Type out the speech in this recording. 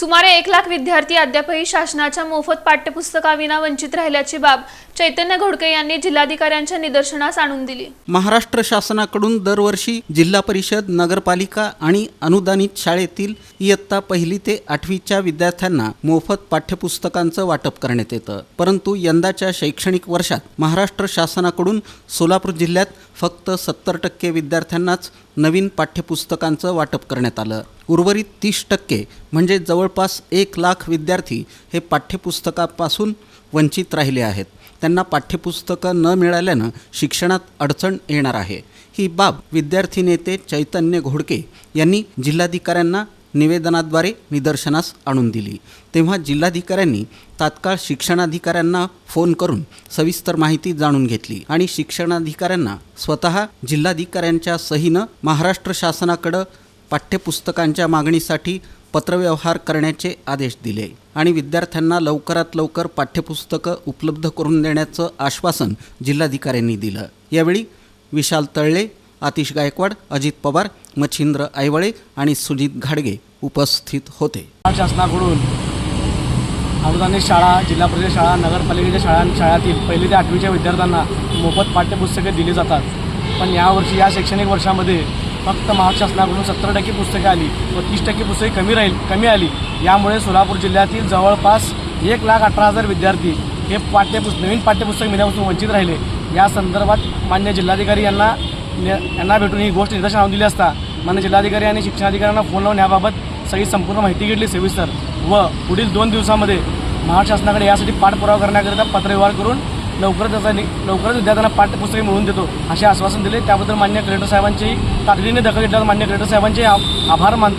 सुमारे एक लाख विद्यार्थी अद्यापही शासनाच्या मोफत पाठ्यपुस्तकाविना वंचित राहिल्याची बाब चैतन्य घोडके यांनी जिल्हाधिकाऱ्यांच्या निदर्शनास आणून दिली. महाराष्ट्र शासनाकडून दरवर्षी जिल्हा परिषद नगरपालिका आणि अनुदानित शाळेतील इयत्ता पहिली ते आठवीच्या विद्यार्थ्यांना मोफत पाठ्यपुस्तकांचं वाटप करण्यात येतं. परंतु यंदाच्या शैक्षणिक वर्षात महाराष्ट्र शासनाकडून सोलापूर जिल्ह्यात फक्त सत्तर टक्के विद्यार्थ्यांनाच नवीन पाठ्यपुस्तकांचं वाटप करण्यात आलं. उर्वरित तीस टक्के म्हणजे जवळपास एक लाख विद्यार्थी हे पाठ्यपुस्तकापासून वंचित राहिले आहेत. त्यांना पाठ्यपुस्तकं न मिळाल्यानं शिक्षणात अडचण येणार आहे. ही बाब विद्यार्थी नेते चैतन्य घोडके यांनी जिल्हाधिकाऱ्यांना निवेदनाद्वारे निदर्शनास आणून दिली. तेव्हा जिल्हाधिकाऱ्यांनी तात्काळ शिक्षणाधिकाऱ्यांना फोन करून सविस्तर माहिती जाणून घेतली आणि शिक्षणाधिकाऱ्यांना स्वतः जिल्हाधिकाऱ्यांच्या सहीनं महाराष्ट्र शासनाकडं पाठ्यपुस्तकांच्या मागणीसाठी पत्रव्यवहार करण्याचे आदेश दिले आणि विद्यार्थ्यांना लवकरात लवकर पाठ्यपुस्तकं उपलब्ध करून देण्याचं आश्वासन जिल्हाधिकाऱ्यांनी दिलं. यावेळी विशाल तळले आतिश गायकवाड अजित पवार मच्छिंद्र आयवळे आणि सुजित घाडगे उपस्थित होते. शासनाकडून अनुदानित शाळा जिल्हा परिषद शाळा नगरपालिकेच्या शाळां शाळातील पहिली ते आठवीच्या विद्यार्थ्यांना मोफत पाठ्यपुस्तके दिली जातात. पण यावर्षी या शैक्षणिक वर्षामध्ये फक्त महाशासनाकडून शासनाकडून सत्तर टक्के पुस्तके आली व तीस टक्के पुस्तके कमी राहील कमी आली. यामुळे सोलापूर जिल्ह्यातील जवळपास एक लाख अठरा हजार विद्यार्थी हे पाठ्यपुस्तक नवीन पाठ्यपुस्तक मिळण्यापासून वंचित राहिले. या संदर्भात मान्य जिल्हाधिकारी यांना यांना भेटून ही गोष्ट निदर्शन आणून दिली असता मान्य जिल्हाधिकारी आणि शिक्षणाधिकाऱ्यांना फोन लावून याबाबत सगळी संपूर्ण माहिती घेतली सविस्तर. व पुढील दोन दिवसामध्ये महाराष्ट्र शासनाकडे यासाठी पाठपुरावा करण्याकरिता पत्रव्यवहार करून लवकरच त्याचा लवकरच विद्यार्थ्यांना पाठ्यपुस्तके मिळवून देतो असे आश्वासन दिले. त्याबद्दल मान्य कलेक्टर साहेबांची तातडीने दखल घेतल्यावर मान्य कलेक्टर साहेबांचे आभार मानतो.